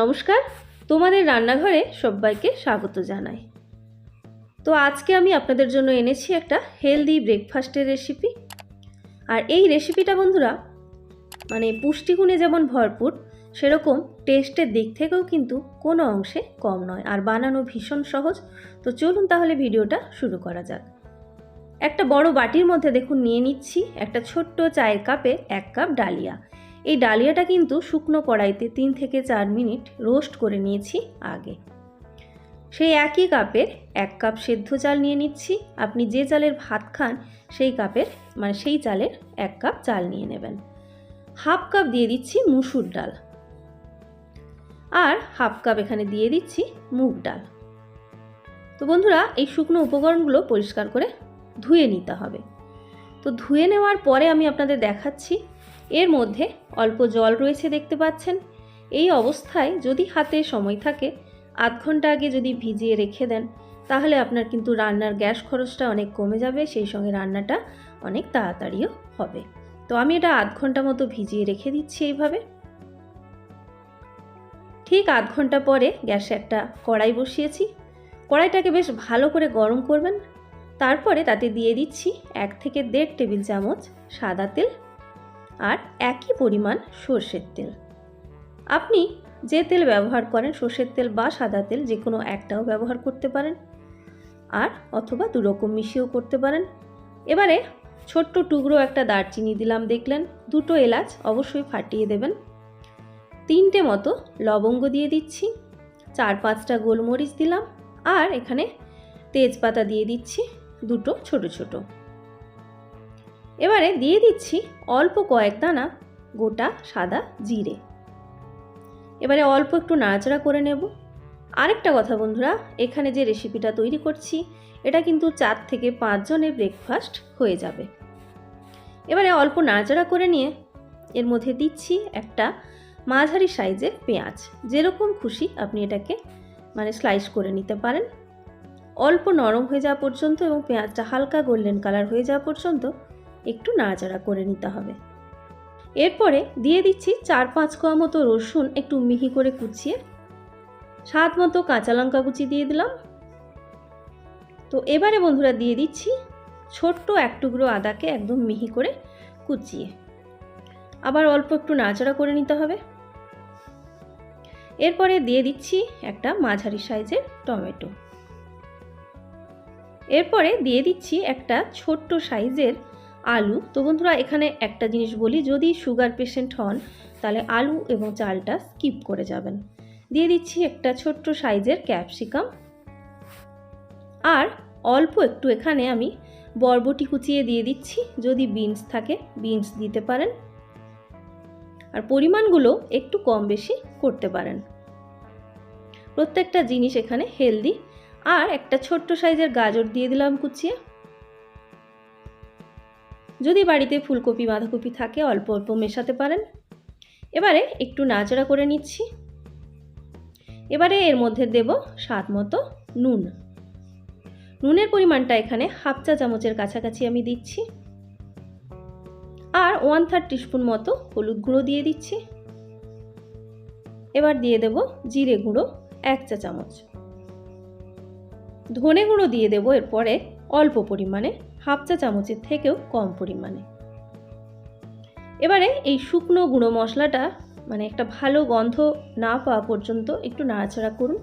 নমস্কার, তোমাদের রান্নাঘরে সবাইকে স্বাগত জানাই। তো আজকে আমি আপনাদের জন্য এনেছি একটা হেলদি ব্রেকফাস্টের রেসিপি আর এই রেসিপিটা বন্ধুরা মানে পুষ্টিগুণে যেমন ভরপুর, সেরকম টেস্টের দিক থেকেও কিন্তু কোনো অংশে কম নয়, আর বানানো ভীষণ সহজ। তো চলুন তাহলে ভিডিওটা শুরু করা যাক। একটা বড় বাটির মধ্যে দেখুন, নিয়ে নিচ্ছি একটা ছোট্ট চায়ের কাপে এক কাপ ডালিয়া। এই ডালিয়াটা কিন্তু শুকনো কড়াইতে তিন থেকে চার মিনিট রোস্ট করে নিয়েছি আগে। সেই একই কাপের এক কাপ সেদ্ধ চাল নিয়ে নিচ্ছি। আপনি যে চালের ভাত খান, সেই কাপের মানে সেই চালের এক কাপ চাল নিয়ে নেবেন। হাফ কাপ দিয়ে দিচ্ছি মুসুর ডাল। আর হাফ কাপ এখানে দিয়ে দিচ্ছি মুগ ডাল। তো বন্ধুরা, এই শুকনো উপকরণগুলো পরিষ্কার করে ধুয়ে নিতে হবে। তো ধুয়ে নেওয়ার পরে আমি আপনাদের দেখাচ্ছি এর মধ্যে অল্প জল রয়েছে দেখতে পাচ্ছেন। এই অবস্থায় যদি হাতে সময় থাকে, আধ ঘণ্টা আগে যদি ভিজিয়ে রেখে দেন, তাহলে আপনার কিন্তু রান্নার গ্যাস খরচটা অনেক কমে যাবে, সেই সঙ্গে রান্নাটা অনেক তাড়াতাড়িও হবে। তো আমি এটা আধ ঘণ্টা মতো ভিজিয়ে রেখে দিচ্ছি এইভাবে। ঠিক আধ ঘণ্টা পরে গ্যাসে একটা কড়াই বসিয়েছি। কড়াইটাকে বেশ ভালো করে গরম করবেন। তারপরে তাতে দিয়ে দিচ্ছি এক থেকে দেড় টেবিল চামচ সাদা তেল আর একই পরিমাণ সর্ষের তেল। আপনি যে তেল ব্যবহার করেন, সর্ষের তেল বা সাদা তেল যে কোনো একটাও ব্যবহার করতে পারেন আর অথবা দুরকম মিশিয়েও করতে পারেন। এবারে ছোট্ট টুকরো একটা দারচিনি দিলাম, দেখলেন? দুটো এলাচ অবশ্যই ফাটিয়ে দেবেন। তিনটে মতো লবঙ্গ দিয়ে দিচ্ছি, চার পাঁচটা গোলমরিচ দিলাম আর এখানে তেজপাতা দিয়ে দিচ্ছি, দুটো ছোট ছোট। এবারে দিয়ে দিচ্ছি অল্প কয়েক দানা গোটা সাদা জিরে। এবারে অল্প একটু নাড়াচাড়া করে নেব। আরেকটা কথা বন্ধুরা, এখানে যে রেসিপিটা তৈরি করছি, এটা কিন্তু চার থেকে পাঁচজনের ব্রেকফাস্ট হয়ে যাবে। এবারে অল্প নাড়াচাড়া করে নিয়ে এর মধ্যে দিচ্ছি একটা মাঝারি সাইজের পেঁয়াজ। যেরকম খুশি আপনি এটাকে মানে স্লাইস করে নিতে পারেন। অল্প নরম হয়ে যাওয়া পর্যন্ত এবং পেঁয়াজটা হালকা গোল্ডেন কালার হয়ে যাওয়া পর্যন্ত একটু নাড়াচাড়া করে নিতে হবে। এরপরে দিয়ে দিচ্ছি চার পাঁচ কোয়া মতো রসুন একটু মিহি করে কুচিয়ে। স্বাদ মতো কাঁচা লঙ্কা কুচি দিয়ে দিলাম। তো এবারে বন্ধুরা দিয়ে দিচ্ছি ছোট্ট এক টুকরো আদাকে একদম মিহি করে কুচিয়ে। আবার অল্প একটু নাড়াচাড়া করে নিতে হবে। এরপরে দিয়ে দিচ্ছি একটা মাঝারি সাইজের টমেটো। এরপরে দিয়ে দিচ্ছি একটা ছোট্ট সাইজের আলু। তো বন্ধুরা, এখানে একটা জিনিস বলি, যদি সুগার পেশেন্ট হন, তাহলে আলু এবং চালটা স্কিপ করে যাবেন। দিয়ে দিচ্ছি একটা ছোট্ট সাইজের ক্যাপসিকাম আর অল্প একটু এখানে আমি বরবটি কুচিয়ে দিয়ে দিচ্ছি, যদি বিনস থাকে বিনস দিতে পারেন। আর পরিমাণগুলো একটু কম বেশি করতে পারেন। প্রত্যেকটা জিনিস এখানে হেলদি আর একটা ছোট্ট সাইজের গাজর দিয়ে দিলাম কুচিয়ে। যদি বাড়িতে ফুলকপি, বাঁধাকপি থাকে, অল্প অল্প মেশাতে পারেন। এবারে একটু নাচড়া করে নিচ্ছি। এবারে এর মধ্যে দেব স্বাদ মতো নুন। নুনের পরিমাণটা এখানে হাফ চা চামচের কাছাকাছি আমি দিচ্ছি। আর ওয়ান থার্ড টিস্পুন মতো হলুদ গুঁড়ো দিয়ে দিচ্ছি। এবার দিয়ে দেব জিরে গুঁড়ো এক চা চামচ। ধনে গুঁড়ো দিয়ে দেবো এরপরে অল্প পরিমাণে হাফ চা চামচের থেকেও কম পরিমাণে। এবারে এই শুকনো গুঁড়ো মশলাটা মানে একটা ভালো গন্ধ না পাওয়া পর্যন্ত একটু নাড়াচাড়া করুন।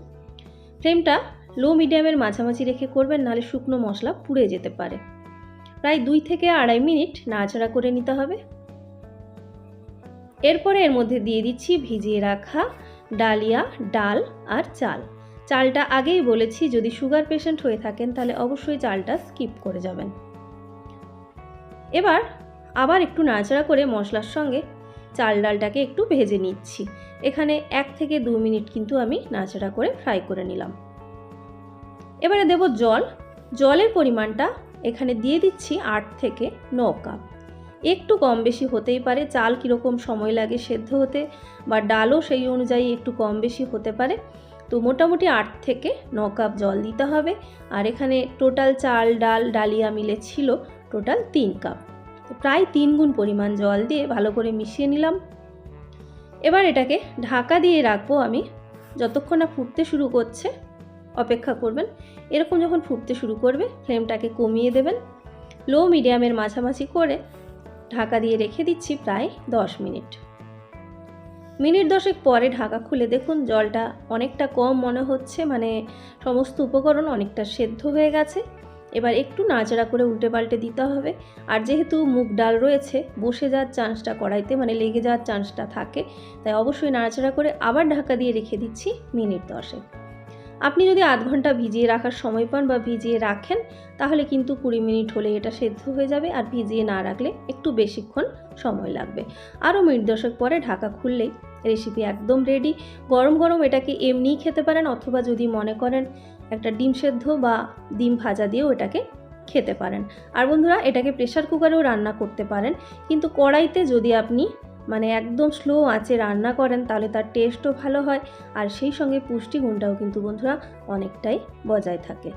ফ্লেমটা লো মিডিয়ামের মাঝামাঝি রেখে করবেন, নাহলে শুকনো মশলা পুড়ে যেতে পারে। প্রায় দুই থেকে আড়াই মিনিট নাড়াচাড়া করে নিতে হবে। এরপরে এর মধ্যে দিয়ে দিচ্ছি ভিজিয়ে রাখা ডালিয়া, ডাল আর চাল। চালটা আগেই বলেছি, যদি সুগার পেশেন্ট হয়ে থাকেন, তাহলে অবশ্যই চালটা স্কিপ করে যাবেন। এবার আবার একটু নাড়াচাড়া করে মশলার সঙ্গে চাল ডালটাকে একটু ভেজে নিচ্ছি। এখানে এক থেকে দু মিনিট কিন্তু আমি নাড়াচাড়া করে ফ্রাই করে নিলাম। এবারে দেব জল। জলের পরিমাণটা এখানে দিয়ে দিচ্ছি আট থেকে ন কাপ। একটু কম বেশি হতেই পারে, চাল কীরকম সময় লাগে সেদ্ধ হতে বা ডালও সেই অনুযায়ী একটু কম বেশি হতে পারে। তো মোটামুটি আট থেকে ন কাপ জল দিতে হবে। আর এখানে টোটাল চাল, ডাল, ডালিয়া মিলে ছিল টোটাল তিন কাপ। প্রায় তিন গুণ পরিমাণ জল দিয়ে ভালো করে মিশিয়ে নিলাম। এবার এটাকে ঢাকা দিয়ে রাখব আমি। যতক্ষণ না ফুটতে শুরু করছে, অপেক্ষা করবেন। এরকম যখন ফুটতে শুরু করবে, ফ্লেমটাকে কমিয়ে দেবেন। লো মিডিয়ামের মাঝামাঝি করে ঢাকা দিয়ে রেখে দিচ্ছি প্রায় দশ মিনিট। মিনিট দশেক পরে ঢাকা খুলে দেখুন, জলটা অনেকটা কম মনে হচ্ছে। মানে সমস্ত উপকরণ অনেকটা সেদ্ধ হয়ে গেছে। এবার একটু নাড়াচাড়া করে উল্টে পাল্টে দিতে হবে। আর যেহেতু মুগ ডাল রয়েছে, বসে যাওয়ার চান্সটা কড়াইতে মানে লেগে যাওয়ার চান্সটা থাকে। তাই অবশ্যই নাড়াচাড়া করে আবার ঢাকা দিয়ে রেখে দিচ্ছি মিনিট দশেক। আপনি যদি আধ ঘণ্টা ভিজিয়ে রাখার সময় পান বা ভিজিয়ে রাখেন, তাহলে কিন্তু কুড়ি মিনিট হলে এটা সেদ্ধ হয়ে যাবে। আর ভিজিয়ে না রাখলে একটু বেশিক্ষণ সময় লাগবে। আরও মিনিট দশেক পরে ঢাকা খুললেই রেসিপি একদম রেডি গরম গরম এটাকে এমনিই খেতে পারেন অথবা যদি মনে করেন একটা ডিম সেদ্ধ বা ডিম ভাজা দিয়েও এটাকে খেতে পারেন। আর বন্ধুরা, এটাকে প্রেশার কুকারেও রান্না করতে পারেন। কিন্তু কড়াইতে যদি আপনি মানে একদম স্লো আঁচে রান্না করেন, তাহলে তার টেস্টও ভালো হয়। আর সেই সঙ্গে পুষ্টিগুণটাও কিন্তু বন্ধুরা অনেকটাই বজায় থাকে।